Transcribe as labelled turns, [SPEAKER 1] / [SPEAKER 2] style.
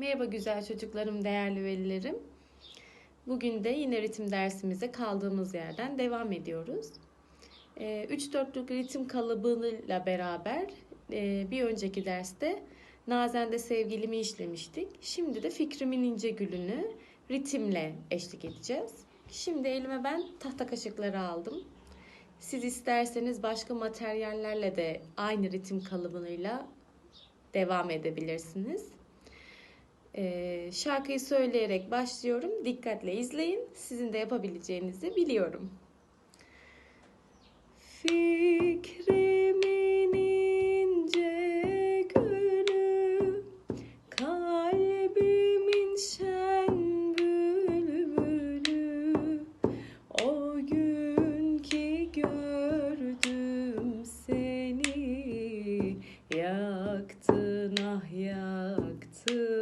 [SPEAKER 1] Merhaba güzel çocuklarım, değerli velilerim. Bugün de yine ritim dersimize kaldığımız yerden devam ediyoruz. 3-4'lük ritim kalıbıyla beraber e, bir önceki derste Nazen'de sevgilimi işlemiştik. Şimdi de Fikrimin ince gülünü ritimle eşlik edeceğiz. Şimdi elime ben tahta kaşıkları aldım. Siz isterseniz başka materyallerle de aynı ritim kalıbıyla devam edebilirsiniz. Ee, şarkıyı söyleyerek başlıyorum. Dikkatle izleyin. Sizin de yapabileceğinizi biliyorum. Fikrimin yaktın ah yaktın